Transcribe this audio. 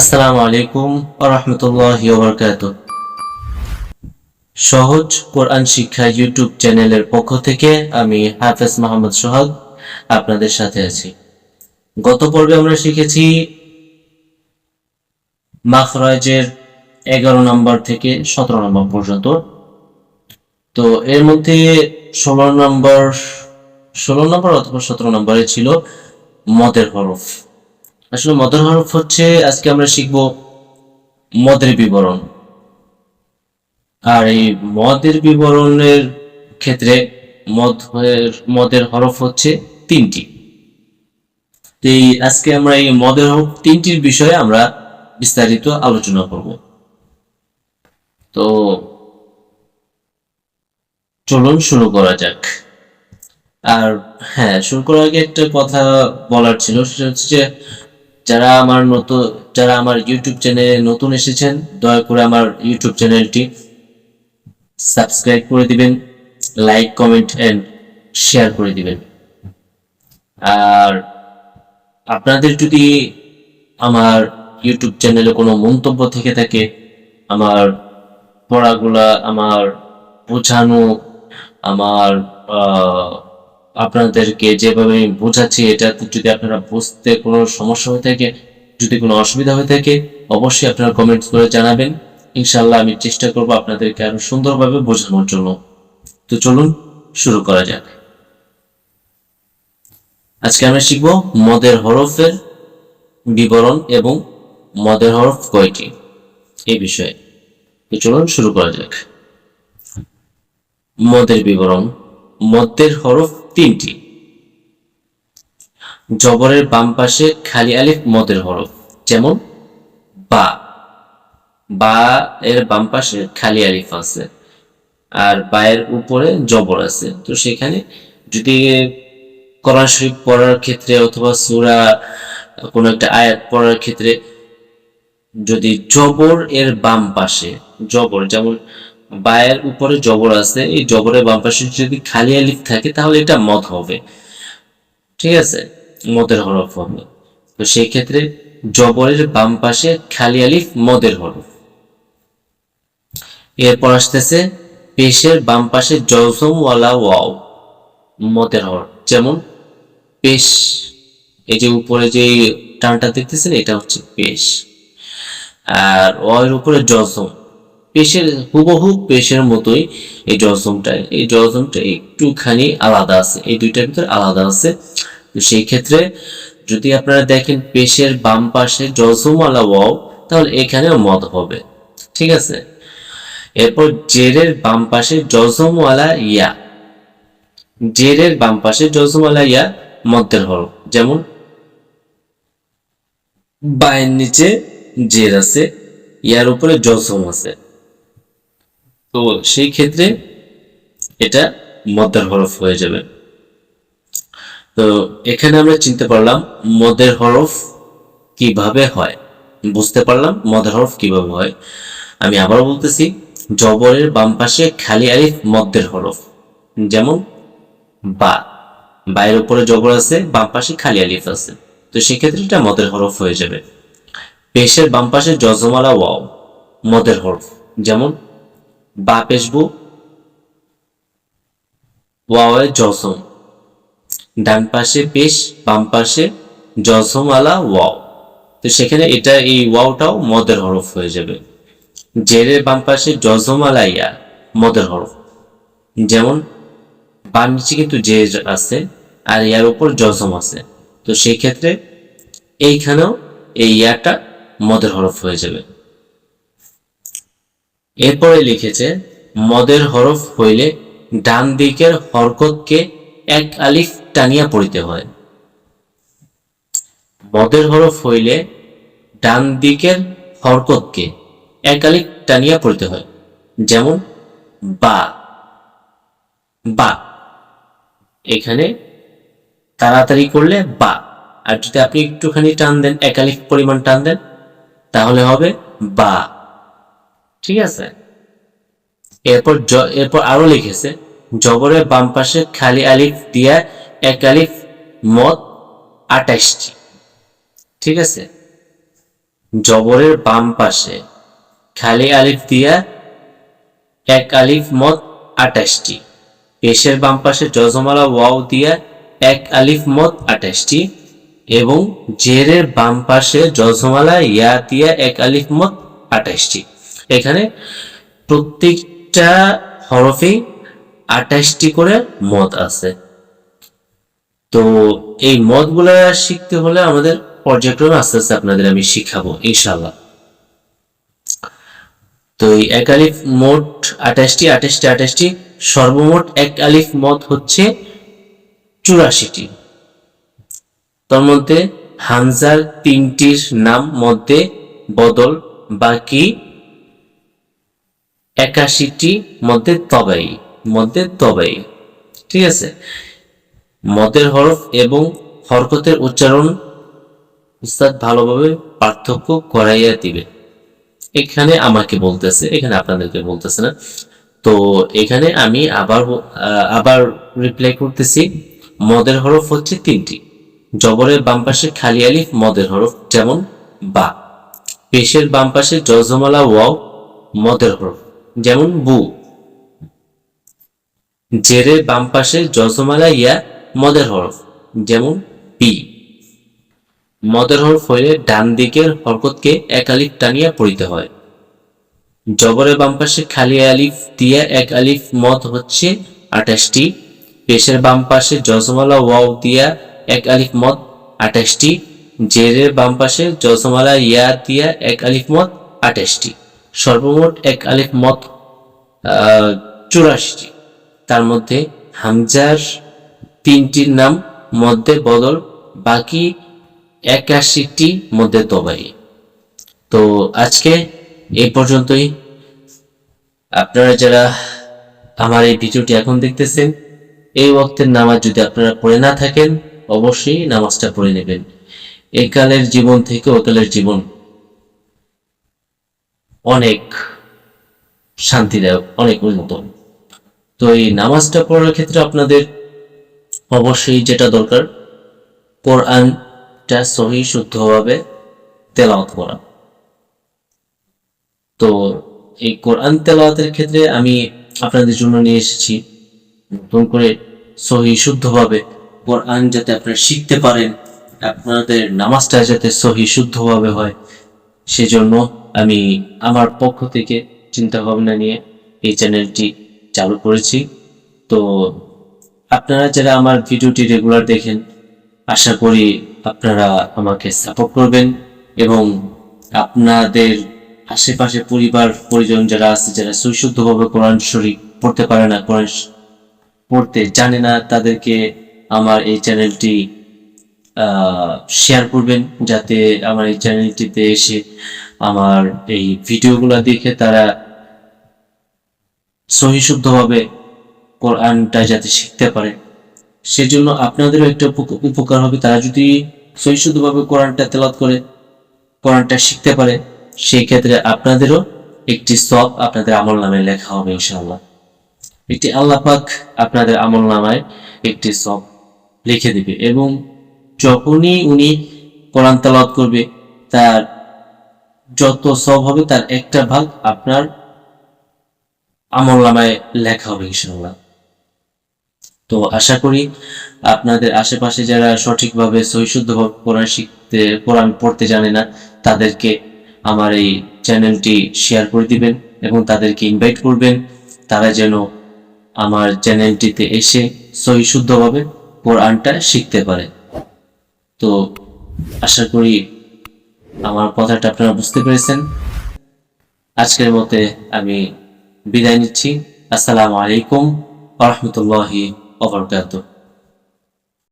আসসালামু আলাইকুম রহমতুল্লাহ বরকাত সহজ কোরআন শিক্ষা ইউটিউব চ্যানেলের পক্ষ থেকে আমি হাফেজ মোহাম্মদ সোহাগ আপনাদের সাথে আছি। গত পর্বে আমরা শিখেছি মাখরাজের এগারো নম্বর থেকে সতেরো নম্বর পর্যন্ত। তো এর মধ্যে ষোলো নম্বর ষোলো নম্বর অথবা সতেরো নম্বরে ছিল মদের হরফ। আসলে মদের হরফ হচ্ছে, আজকে আমরা শিখব মদের বিবরণ। আর এই মদের বিবরণের ক্ষেত্রে মদ মদের হরফ হচ্ছে তিনটি। এই আজকে আমরা এই মদের হরফ তিনটির বিষয়ে আমরা বিস্তারিত আলোচনা করব। তো চলুন শুরু করা যাক। আর হ্যাঁ শুরু করার আগে একটা কথা বলার ছিল, সেটা হচ্ছে যে যারা আমার নতুন, যারা আমার ইউটিউব চ্যানেলে নতুন এসেছেন, দয়া করে আমার ইউটিউব চ্যানেলটি সাবস্ক্রাইব করে দিবেন লাইক কমেন্ট এন্ড শেয়ার করে দিবেন। আর আপনাদের যদি আমার ইউটিউব চ্যানেলে কোনো মন্তব্য থেকে থাকে, আমার পড়াগুলা, আমার বোঝানো, আমার আপনাদেরকে যেভাবে আমি বোঝাচ্ছি, এটা যদি আপনারা বুঝতে কোনো সমস্যা হয়ে থাকে, যদি কোনো অসুবিধা হয়ে থাকে, অবশ্যই আপনারা কমেন্টস করে জানাবেন। ইনশাল্লাহ আমি চেষ্টা করব আপনাদেরকে আরও সুন্দরভাবে বোঝানোর জন্য। তো চলুন, শুরু করা যাক। আজকে আমরা শিখব মদের হরফের বিবরণ এবং মদের হরফ কয়টি এই বিষয়ে। তো চলুন, শুরু করা যাক। মদের বিবরণ মদ্যের হরফ তিনটি। জবরের বাম পাশে খালি আলিফ মদের হরফ, যেমন বা। বা এর বাম পাশে খালি আলিফ আছে, আর বায়ের উপরে জবর আছে। তো সেখানে যদি কোরআন শরীফ পড়ার ক্ষেত্রে অথবা সূরা কোনো একটা আয়াত পড়ার ক্ষেত্রে যদি জবর এর বাম পাশে, জবর যেমন বায়ের উপরে জবর আছে, এই জবরের বাম পাশে যদি খালি আলিফ থাকে, তাহলে এটা মদ হবে। ঠিক আছে? মদের হরফ হবে। তো সেই ক্ষেত্রে জবরের বাম পাশে খালি আলিফ, মদের হরফ। এরপর আসতেছে পেশের বাম পাশে জজম ওয়ালা ওয়াও, মদের হরফ। যেমন পেশ, এই যে উপরে যে টানটা দেখতেছেন, এটা হচ্ছে পেশ। আর ওয়ের উপরে জজম পেশের হুবহু পেশের মতোই এই জজমটা এই জজমটা একটুখানি আলাদা আছে, এই দুইটার ভিতরে আলাদা আছে। তো সেই ক্ষেত্রে যদি আপনারা দেখেন পেশের বাম পাশে জজম আলা ওয়াও, তাহলে এখানেও মদ হবে। ঠিক আছে? এরপর জেরের বাম পাশে জজমওয়ালা ইয়া। জেরের বাম পাশে জজমওয়ালা ইয়া মধ্যের হরফ যেমন বায়ের নিচে জের আছে, ইয়ার উপরে জজম আছে। তো সেই ক্ষেত্রে এটা মদের হরফ হয়ে যাবে। তো এখানে আমরা চিনতে পারলাম মদের হরফ কীভাবে হয়। বুঝতে পারলাম মদের হরফ কীভাবে হয়। আমি আবার বলতেছি, জবরের বাম পাশে খালি আলিফ মদ্দের হরফ। যেমন বা। বায়ের উপরে জবর আছে, বাম পাশে খালি আলিফ আছে। তো সেক্ষেত্রে এটা মদের হরফ হয়ে যাবে। পেশের বাম পাশে জজমালা ওয়াও, মদের হরফ। যেমন বা পেশবু ওয়াওয়ে জজম ডান পাশে পেশ, বাম পাশে জজম আলা ওয়াও। তো সেখানে এটা এই ওয়াওটাও মদের হরফ হয়ে যাবে। জেরের বাম পাশে জজম আলা ইয়া, মদের হরফ। যেমন, বাম নিচে কিন্তু জের আছে, আর ইয়ার উপর জজম আছে। তো সেই ক্ষেত্রে এইখানেও এই ইয়াটা মদের হরফ হয়ে যাবে। এরপরে লিখেছে, মদের হরফ হইলে ডান দিকের হরকতকে এক আলিফ টানিয়া পড়িতে হয়। মদের হরফ হইলে ডান দিকের হরকতকে এক আলিফ টানিয়া পড়িতে হয়। যেমন, বা। বা। এখানে তাড়াতাড়ি করলে বা। আর যদি আপনি একটুখানি টান দেন একালিফ পরিমাণ টান দেন, তাহলে হবে বা। ঠিক আছে? এরপর এরপর আরও লিখেছে, জবরের বাম পাশে খালি আলিফ দিয়া এক আলিফ মদ আঠাশটি। ঠিক আছে? জবরের বাম পাশে খালি আলিফ দিয়া এক আলিফ মত আঠাশটি। পেশের বাম পাশে জজমালা ওয়াও দিয়া এক আলিফ মত আঠাশটি এবং জেরের বাম পাশে জজমালা ইয়া দিয়া এক আলিফ মত আঠাশটি। এখানে প্রত্যেকটা হরফে আঠাশটি করে মত আছে। তো এই মতগুলা শিখতে হলে আমাদের পর্যায়ক্রমে আস্তে আস্তে আপনাদের আমি শিখাবো ইনশাল্লাহ তো এই এক আলিফ মোট আঠাশটি আঠাশটি আঠাশটি, সর্বমোট এক আলিফ মত হচ্ছে চুরাশিটি। তার মধ্যে হামজার তিনটির নাম মধ্যে বদল বাকি একাশিটি মধ্যে তবাই মধ্যে তবাই। ঠিক আছে? মদের হরফ এবং হরকতের উচ্চারণ উস্তাদ ভালোভাবে পার্থক্য করাইয়া দিবে। এখানে আমাকে বলতেছে, এখানে আপনাদেরকে বলতেছে না। তো এখানে আমি আবার আবার রিপ্লাই করতেছি, মদের হরফ হচ্ছে তিনটি। জবরের বাম পাশে খালি আলিফ, মদের হরফ যেমন বা। পেশের বাম পাশে জজমালা ওয়াও, মদের হরফ। যেমন বু। জেরের বাম পাশে জজমালা ইয়া মদের হরফ, যেমন পি। মদের হরফ হইলে ডান দিকের হরকতকে এক আলিফ টানিয়া পড়িতে হয়। জবরের বাম পাশে খালি আলিফ দিয়া এক আলিফ মদ হচ্ছে আঠাশটি। পেশের বাম পাশে জজমালা ওয়াও দিয়া এক আলিফ মদ আঠাশটি। জেরের বাম পাশে জজমালা ইয়া দিয়া এক আলিফ মদ আঠাশটি। সর্বমোট এক আলিফ মদ চুরাশিটি। তার মধ্যে হামজার তিনটির নাম মধ্যে বদল, বাকি একাশিটি মধ্যে তবাই। তো আজকে এই পর্যন্তই। আপনারা যারা আমার এই ভিডিওটি এখন দেখতেছেন, এই ওয়াক্তের নামাজ যদি আপনারা পড়ে না থাকেন, অবশ্যই নামাজটা পড়ে নেবেন। একালের জীবন থেকে ওকালের জীবন অনেক শান্তিদায়ক অনেক উন্নত তো এই নামাজটা পড়ার ক্ষেত্রে আপনাদের অবশ্যই যেটা দরকার, কোরআনটা সহি, শুদ্ধভাবে তেলাওয়াত করা। তো এই কোরআন তেলাওয়াতের ক্ষেত্রে আমি আপনাদের জন্য নিয়ে এসেছি, নতুন করে সহি, শুদ্ধভাবে কোরআন যাতে আপনারা শিখতে পারেন, আপনাদের নামাজটা যাতে সহি, শুদ্ধভাবে হয় সেজন্য আমি আমার পক্ষ থেকে চিন্তা ভাবনা নিয়ে এই চ্যানেলটি চালু করেছি। তো আপনারা যারা আমার ভিডিওটি রেগুলার দেখেন, আশা করি আপনারা আমাকে সাপোর্ট করবেন এবং আপনাদের আশেপাশে পরিবার, পরিজন যারা আছে, যারা সুশুদ্ধভাবে কোরআন শরীফ পড়তে পারে না, কোরআন পড়তে জানে না, তাদেরকে আমার এই চ্যানেলটি শেয়ার করবেন যাতে আমার এই চ্যানেলটিতে এসে আমার এই ভিডিওগুলো দেখে তারা সহিশুদ্ধভাবে কোরআনটা যাতে শিখতে পারে। সেজন্য আপনাদেরও একটা উপক- উপকার হবে। তারা যদি সহিশুদ্ধভাবে কোরআনটা তেলাত করে, কোরআনটা শিখতে পারে, সেই ক্ষেত্রে আপনাদেরও একটি সব আপনাদের আমল নামে লেখা হবে ইনশাআল্লাহ। একটি আল্লাহ পাক আপনাদের আমল নামায় একটি সব লিখে দিবে এবং যখনই উনি কোরআন তেলাওয়াত করবে, তার যত সব হবে, তার একটা ভাগ আপনার আমল নামায় লেখা হবে ইনশাআল্লাহ। তো আশা করি আপনাদের আশেপাশে যারা সঠিকভাবে সহিশুদ্ধভাবে কোরআন শিখতে, কোরআন পড়তে জানে না, তাদেরকে আমার এই চ্যানেলটি শেয়ার করে দিবেন এবং তাদেরকে ইনভাইট করবেন। তারা যেন আমার চ্যানেলটিতে এসে সহিশুদ্ধভাবে কোরআনটা শিখতে পারে। তো আশা করি আমার কথাটা আপনারা বুঝতে পেরেছেন। আজকের মতে আমি বিদায় নিচ্ছি। আসসালামু আলাইকুম রহমতুল্লাহি ওবরকাতুহ